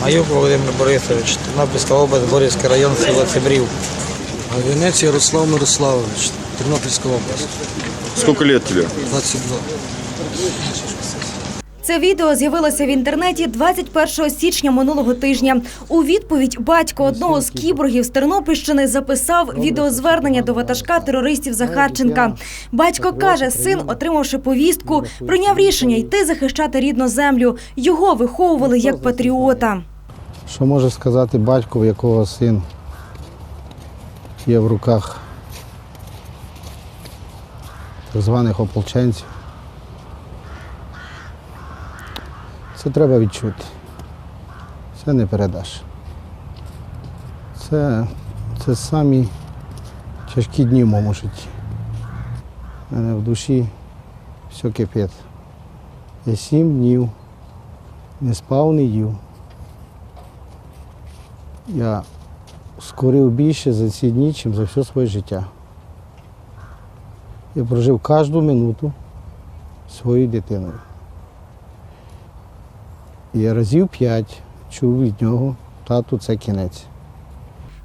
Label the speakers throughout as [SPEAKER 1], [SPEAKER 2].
[SPEAKER 1] Маюк Володимир Борисович, Тернопільська область, Борівський район, село Цибрів.
[SPEAKER 2] Гавінець Ярослав Мирославович, Тернопільська область,
[SPEAKER 3] Сколько лет тебе?
[SPEAKER 2] 22.
[SPEAKER 4] Це відео з'явилося в інтернеті 21 січня минулого тижня. У відповідь батько одного з кіборгів з Тернопільщини записав відеозвернення до ватажка терористів Захарченка. Батько каже, син, отримавши повістку, прийняв рішення йти захищати рідну землю. Його виховували як патріота.
[SPEAKER 5] Що може сказати батько, в якого син є в руках так званих ополченців? Це треба відчути. Це не передаш. Це, це самі тяжкі дні в моєму житті. У мене в душі все кипить. Я сім днів не спав, не їв. Я скорив більше за ці дні, ніж за все своє життя. Я прожив кожну минуту своєю дитиною. І разів п'ять чув від нього, тату, це кінець.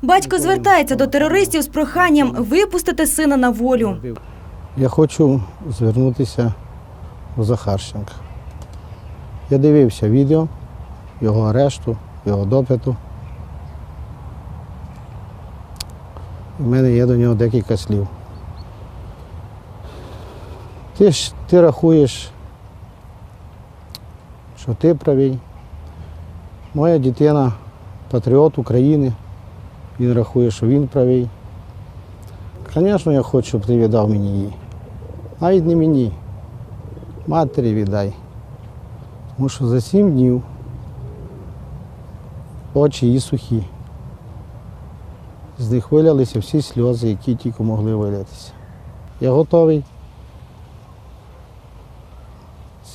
[SPEAKER 4] Батько звертається до терористів з проханням випустити сина на волю.
[SPEAKER 5] Я хочу звернутися до Захарченка. Я дивився відео його арешту, його допиту. У мене є до нього декілька слів. Ти ж ти рахуєш, що ти правий. Моя дитина патріот України. Він рахує, що він правий. Звісно, я хочу, щоб ти віддав мені її. Навіть не мені. Матері віддай. Тому що за сім днів очі її сухі. З них вилялися всі сльози, які тільки могли вилятися. Я готовий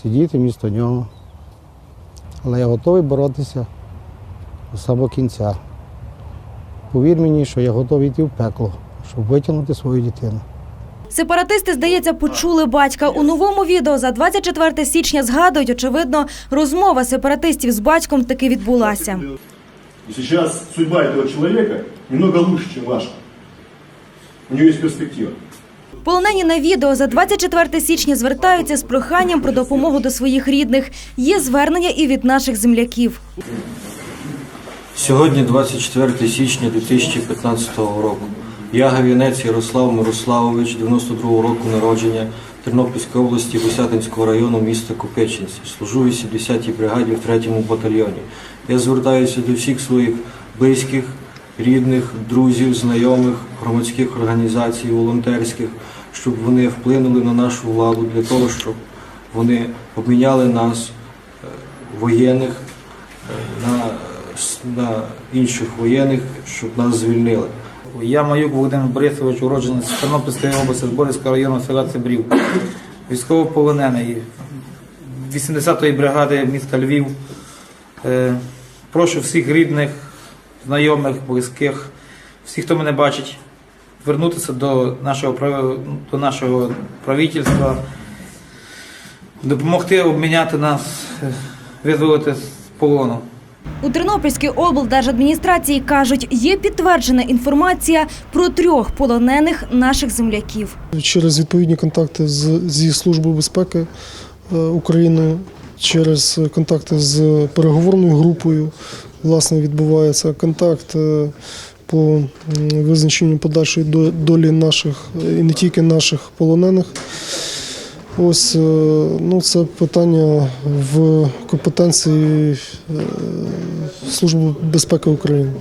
[SPEAKER 5] сидіти місто нього. Але я готовий боротися до самого кінця. Повір мені, що я готовий йти в пекло, щоб витягнути свою дитину.
[SPEAKER 4] Сепаратисти, здається, почули батька. У новому відео за 24 січня згадують, очевидно, розмова сепаратистів з батьком таки відбулася.
[SPEAKER 6] Сейчас судьба этого человека немного лучше, чем ваша. У него есть перспектива.
[SPEAKER 4] Полонені на відео за 24 січня звертаються з проханням про допомогу до своїх рідних. Є звернення і від наших земляків.
[SPEAKER 7] Сьогодні 24 січня 2015 року. Я Гавінець Ярослав Мирославович, 92 року народження Тернопільської області, Босятинського району міста Копичинці. Служу в 80-й бригаді в 3-му батальйоні. Я звертаюся до всіх своїх близьких, рідних, друзів, знайомих, громадських організацій, волонтерських, щоб вони вплинули на нашу владу для того, щоб вони обміняли нас, е, воєнних, е, на, на інших воєнних, щоб нас звільнили.
[SPEAKER 1] Я Маюк Володимир Борисович, уродженець Тернопільської області, з району села Цибрів. Військовополонений 80-ї бригади міста Львів. Е, Прошу всіх рідних, знайомих, близьких, всіх, хто мене бачить, звернутися до нашого, прав- до нашого правительства, допомогти обміняти нас, визволити з полону.
[SPEAKER 4] У Тернопільській облдержадміністрації кажуть, є підтверджена інформація про трьох полонених наших земляків.
[SPEAKER 8] через відповідні контакти з, зі Службою безпеки е, України, через контакти з переговорною групою. Власне, відбувається контакт е, по визначенню подальшої долі наших е, і не тільки наших полонених. Ось е, ну, це питання в компетенції е, Служби безпеки України.